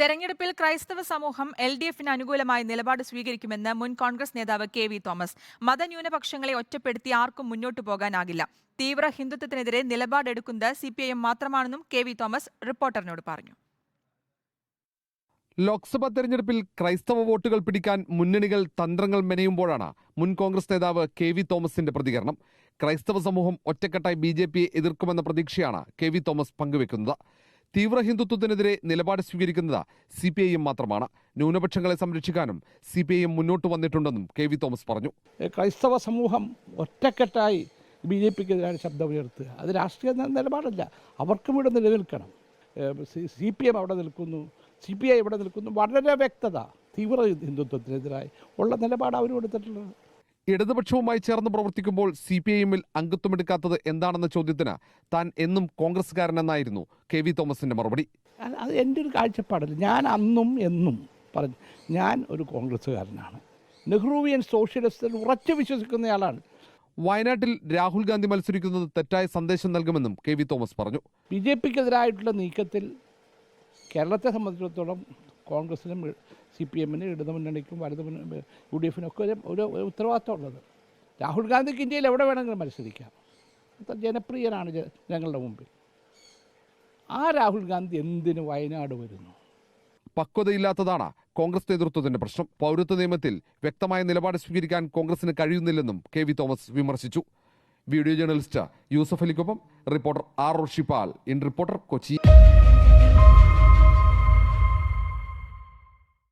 തെരഞ്ഞെടുപ്പിൽ ക്രൈസ്തവ സമൂഹം എൽ ഡി എഫിന് അനുകൂലമായ നിലപാട് സ്വീകരിക്കുമെന്ന് മുൻ കോൺഗ്രസ് നേതാവ് കെ വി തോമസ്. മതന്യൂനപക്ഷങ്ങളെ ഒറ്റപ്പെടുത്തി ആർക്കും മുന്നോട്ടു പോകാനാകില്ല. തീവ്ര ഹിന്ദുത്വത്തിനെതിരെ നിലപാടെടുക്കുന്നത് സി പി ഐ എം മാത്രമാണെന്നും കെ വി തോമസ് റിപ്പോർട്ടറിനോട് പറഞ്ഞു. ലോക്സഭാ തെരഞ്ഞെടുപ്പിൽ ക്രൈസ്തവ വോട്ടുകൾ പിടിക്കാൻ മുന്നണികൾ തന്ത്രങ്ങൾ മെനയുമ്പോഴാണ് മുൻ കോൺഗ്രസ് നേതാവ് കെ വി തോമസിന്റെ പ്രതികരണം. ക്രൈസ്തവ സമൂഹം ഒറ്റക്കെട്ടായി ബി ജെ പിയെ എതിർക്കുമെന്ന പ്രതീക്ഷയാണ് കെ വി തോമസ് പങ്കുവെക്കുന്നത്. തീവ്ര ഹിന്ദുത്വത്തിനെതിരെ നിലപാട് സ്വീകരിക്കുന്നത് സി പി ഐ എം മാത്രമാണ്. ന്യൂനപക്ഷങ്ങളെ സംരക്ഷിക്കാനും സി പി ഐ എം മുന്നോട്ട് വന്നിട്ടുണ്ടെന്നും കെ വി തോമസ് പറഞ്ഞു. ക്രൈസ്തവ സമൂഹം ഒറ്റക്കെട്ടായി ബി ജെ പിക്കെതിരായ ശബ്ദമുയർത്തുക. അത് രാഷ്ട്രീയ നിലപാടല്ല. അവർക്കും ഇവിടെ നിലനിൽക്കണം. സി പി എം അവിടെ നിൽക്കുന്നു. സി പി ഐ ഇവിടെ നിൽക്കുന്നു. വളരെ വ്യക്തത തീവ്ര ഹിന്ദുത്വത്തിനെതിരായി ഉള്ള നിലപാട് അവരും എടുത്തിട്ടുള്ളത് ഇടതുപക്ഷവുമായി ചേർന്ന് പ്രവർത്തിക്കുമ്പോൾ സി പി ഐ എമ്മിൽ അംഗത്വമെടുക്കാത്തത് എന്താണെന്ന ചോദ്യത്തിന് താൻ എന്നും കോൺഗ്രസ്സുകാരനെന്നായിരുന്നു കെ വി തോമസിന്റെ മറുപടി. അത് എന്റെ ഒരു കാഴ്ചപ്പാടല്ല ഞാൻ അന്നും എന്നും പറഞ്ഞു ഞാൻ ഒരു കോൺഗ്രസ്സുകാരനാണ്. നെഹ്റുവിയൻ സോഷ്യലിസ്റ്റിൽ ഉറച്ചു വിശ്വസിക്കുന്നയാളാണ്. വയനാട്ടിൽ രാഹുൽ ഗാന്ധി മത്സരിക്കുന്നത് തെറ്റായ സന്ദേശം നൽകുമെന്നും കെ വി തോമസ് പറഞ്ഞു. ബി ജെ പിക്കെതിരായിട്ടുള്ള നീക്കത്തിൽ കേരളത്തെ സംബന്ധിച്ചിടത്തോളം കോൺഗ്രസിനും സി പി എമ്മിനും വലതു യു ഡി എഫിനും ഒക്കെ ഒരു ഒരു ഉത്തരവാദിത്തം ഉള്ളത്. രാഹുൽ ഗാന്ധിക്ക് ഇന്ത്യയിൽ എവിടെ വേണമെങ്കിലും മത്സരിക്കാം. അത്ര ജനപ്രിയനാണ് ജനങ്ങളുടെ മുമ്പിൽ. ആ രാഹുൽ ഗാന്ധി എന്തിന് വയനാട് വരുന്നു? പക്വതയില്ലാത്തതാണ് കോൺഗ്രസ് നേതൃത്വത്തിന്റെ പ്രശ്നം. പൗരത്വ നിയമത്തിൽ വ്യക്തമായ നിലപാട് സ്വീകരിക്കാൻ കോൺഗ്രസിന് കഴിയുന്നില്ലെന്നും കെ വി തോമസ് വിമർശിച്ചു. Video journalist Yusuf അലിക്കൊപ്പം reporter R Roshippal in reporter Kochi.